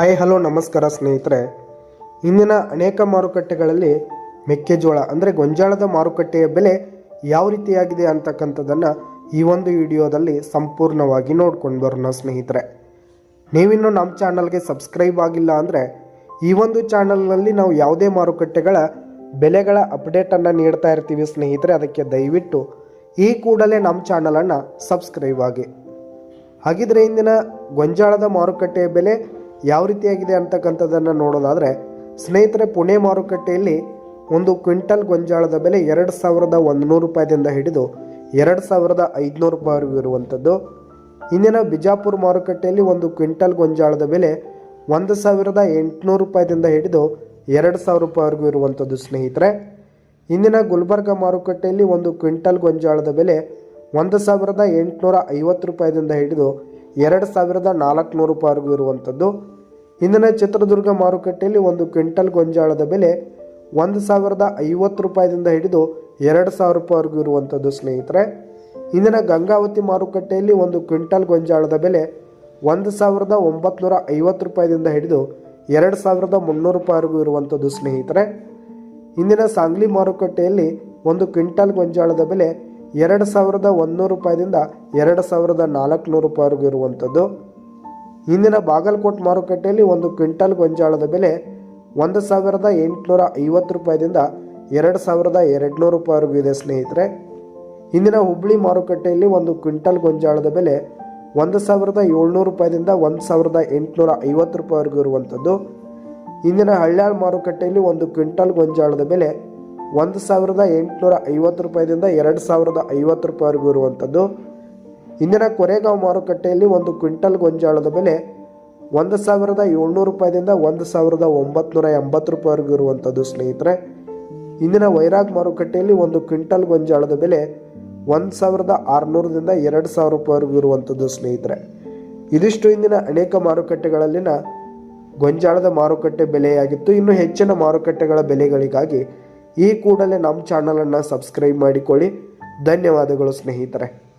Hi, hello, ನಮಸ್ಕಾರ ಸ್ನೇಹಿತರೆ. ಇಂದಿನ ಅನೇಕ ಮಾರುಕಟ್ಟೆಗಳಲ್ಲಿ ಮೆಕ್ಕೆಜೋಳ, ಅಂದರೆ ಗೊಂಜಾಳದ ಮಾರುಕಟ್ಟೆಯ ಬೆಲೆ ಯಾವ ರೀತಿಯಾಗಿದೆ ಅಂತಕ್ಕಂಥದ್ದನ್ನು ಈ ಒಂದು ವಿಡಿಯೋದಲ್ಲಿ ಸಂಪೂರ್ಣವಾಗಿ ನೋಡ್ಕೊಂಡು ಬರೋಣ ಸ್ನೇಹಿತರೆ. ನೀವಿನ್ನು ನಮ್ಮ ಚಾನಲ್ಗೆ ಸಬ್ಸ್ಕ್ರೈಬ್ ಆಗಿಲ್ಲ ಅಂದರೆ ಈ ಒಂದು ಚಾನಲ್ನಲ್ಲಿ ನಾವು ಯಾವುದೇ ಮಾರುಕಟ್ಟೆಗಳ ಬೆಲೆಗಳ ಅಪ್ಡೇಟನ್ನು ನೀಡ್ತಾ ಇರ್ತೀವಿ ಸ್ನೇಹಿತರೆ. ಅದಕ್ಕೆ ದಯವಿಟ್ಟು ಈ ಕೂಡಲೇ ನಮ್ಮ ಚಾನಲನ್ನು ಸಬ್ಸ್ಕ್ರೈಬ್ ಆಗಿ. ಹಾಗಿದ್ರೆ ಇಂದಿನ ಗೊಂಜಾಳದ ಮಾರುಕಟ್ಟೆಯ ಬೆಲೆ ಯಾವ ರೀತಿಯಾಗಿದೆ ಅಂತಕ್ಕಂಥದ್ದನ್ನು ನೋಡೋದಾದರೆ, ಸ್ನೇಹಿತರೆ, ಪುಣೆ ಮಾರುಕಟ್ಟೆಯಲ್ಲಿ ಒಂದು ಕ್ವಿಂಟಲ್ ಗೊಂಜಾಳದ ಬೆಲೆ ಎರಡು ಸಾವಿರದ ಒಂದುನೂರು ರೂಪಾಯಿದಿಂದ ಹಿಡಿದು ಎರಡು ಸಾವಿರದ ಐದುನೂರು ರೂಪಾಯಿವರೆಗೂ ಇರುವಂಥದ್ದು. ಇಂದಿನ ಬಿಜಾಪುರ ಮಾರುಕಟ್ಟೆಯಲ್ಲಿ ಒಂದು ಕ್ವಿಂಟಲ್ ಗೊಂಜಾಳದ ಬೆಲೆ ಒಂದು ಸಾವಿರದ ಎಂಟುನೂರು ರೂಪಾಯಿದಿಂದ ಹಿಡಿದು ಎರಡು ಸಾವಿರ ರೂಪಾಯಿವರೆಗೂ ಇರುವಂಥದ್ದು ಸ್ನೇಹಿತರೆ. ಇಂದಿನ ಗುಲ್ಬರ್ಗ ಮಾರುಕಟ್ಟೆಯಲ್ಲಿ ಒಂದು ಕ್ವಿಂಟಲ್ ಗೊಂಜಾಳದ ಬೆಲೆ ಒಂದು ಸಾವಿರದ ಎಂಟುನೂರ ಐವತ್ತು ರೂಪಾಯಿದಿಂದ ಹಿಡಿದು ಎರಡು ಸಾವಿರದ ನಾಲ್ಕುನೂರು ರೂಪಾಯಿವರೆಗೂ ಇರುವಂಥದ್ದು. ಇಂದಿನ ಚಿತ್ರದುರ್ಗ ಮಾರುಕಟ್ಟೆಯಲ್ಲಿ ಒಂದು ಕ್ವಿಂಟಲ್ ಗೊಂಜಾಳದ ಬೆಲೆ ಒಂದು ಸಾವಿರದ ಐವತ್ತು ರೂಪಾಯಿದಿಂದ ಹಿಡಿದು ಎರಡು ಸಾವಿರ ರೂಪಾಯಿವರೆಗೂ ಇರುವಂಥದ್ದು, ಸ್ನೇಹಿತರೆ. ಇಂದಿನ ಗಂಗಾವತಿ ಮಾರುಕಟ್ಟೆಯಲ್ಲಿ ಒಂದು ಕ್ವಿಂಟಲ್ ಗೊಂಜಾಳದ ಬೆಲೆ ಒಂದು ಸಾವಿರದ ಒಂಬತ್ನೂರ ಐವತ್ತು ರೂಪಾಯಿದಿಂದ ಹಿಡಿದು ಎರಡು ಸಾವಿರದ ಮುನ್ನೂರು ರೂಪಾಯಿವರೆಗೂ ಇರುವಂಥದ್ದು, ಸ್ನೇಹಿತರೆ. ಇಂದಿನ ಸಾಂಗ್ಲಿ ಮಾರುಕಟ್ಟೆಯಲ್ಲಿ ಒಂದು ಕ್ವಿಂಟಲ್ ಗೊಂಜಾಳದ ಬೆಲೆ ಎರಡು ಸಾವಿರದ ಒಂದುನೂರು ರೂಪಾಯಿದಿಂದ ಎರಡು ಸಾವಿರದ ನಾಲ್ಕುನೂರು ರೂಪಾಯಿವರೆಗೂ ಇರುವಂಥದ್ದು. ಇಂದಿನ ಬಾಗಲಕೋಟೆ ಮಾರುಕಟ್ಟೆಯಲ್ಲಿ ಒಂದು ಕ್ವಿಂಟಲ್ ಗೊಂಜಾಳದ ಬೆಲೆ ಒಂದು ಸಾವಿರದ ಎಂಟುನೂರ ಐವತ್ತು ರೂಪಾಯಿದಿಂದ ಎರಡು ಸಾವಿರದ ಎರಡುನೂರು ರೂಪಾಯಿವರೆಗೂ ಇದೆ, ಸ್ನೇಹಿತರೆ. ಇಂದಿನ ಹುಬ್ಬಳ್ಳಿ ಮಾರುಕಟ್ಟೆಯಲ್ಲಿ ಒಂದು ಕ್ವಿಂಟಲ್ ಗೊಂಜಾಳದ ಬೆಲೆ ಒಂದು ಸಾವಿರದ ಏಳ್ನೂರು ರೂಪಾಯಿದಿಂದ ಒಂದು ಸಾವಿರದ ಎಂಟುನೂರ ಐವತ್ತು ರೂಪಾಯಿವರೆಗೂ ಇರುವಂಥದ್ದು. ಇಂದಿನ ಹಳ್ಳ್ಯಾಳ ಮಾರುಕಟ್ಟೆಯಲ್ಲಿ ಒಂದು ಕ್ವಿಂಟಲ್ ಗೊಂಜಾಳದ ಬೆಲೆ ಒಂದು ಸಾವಿರದ ಎಂಟುನೂರ ಐವತ್ತು ರೂಪಾಯಿದಿಂದ ಎರಡು ಸಾವಿರದ ಐವತ್ತು ರೂಪಾಯಿವರೆಗೂ ಇರುವಂಥದ್ದು. ಇಂದಿನ ಕೊರೆಗಾಂವ್ ಮಾರುಕಟ್ಟೆಯಲ್ಲಿ ಒಂದು ಕ್ವಿಂಟಲ್ ಗೊಂಜಾಳದ ಬೆಲೆ ಒಂದು ಸಾವಿರದ ಏಳ್ನೂರು ರೂಪಾಯಿದಿಂದ ಒಂದು ಸಾವಿರದ ಒಂಬತ್ನೂರ ಎಂಬತ್ತು ರೂಪಾಯಿವರೆಗೂ ಇರುವಂಥದ್ದು ಸ್ನೇಹಿತರೆ. ಇಂದಿನ ವೈರಾಗ್ ಮಾರುಕಟ್ಟೆಯಲ್ಲಿ ಒಂದು ಕ್ವಿಂಟಲ್ ಗೊಂಜಾಳದ ಬೆಲೆ ಒಂದು ಸಾವಿರದ ಆರುನೂರದಿಂದ ಎರಡು ಸಾವಿರ ರೂಪಾಯಿವರೆಗೂ ಇರುವಂಥದ್ದು ಸ್ನೇಹಿತರೆ. ಇದಿಷ್ಟು ಇಂದಿನ ಅನೇಕ ಮಾರುಕಟ್ಟೆಗಳಲ್ಲಿನ ಗೊಂಜಾಳದ ಮಾರುಕಟ್ಟೆ ಬೆಲೆಯಾಗಿತ್ತು. ಇನ್ನು ಹೆಚ್ಚಿನ ಮಾರುಕಟ್ಟೆಗಳ ಬೆಲೆಗಳಿಗಾಗಿ ಈ ಕೂಡಲೇ ನಮ್ಮ ಚಾನಲನ್ನು ಸಬ್ಸ್ಕ್ರೈಬ್ ಮಾಡಿಕೊಳ್ಳಿ. ಧನ್ಯವಾದಗಳು ಸ್ನೇಹಿತರೆ.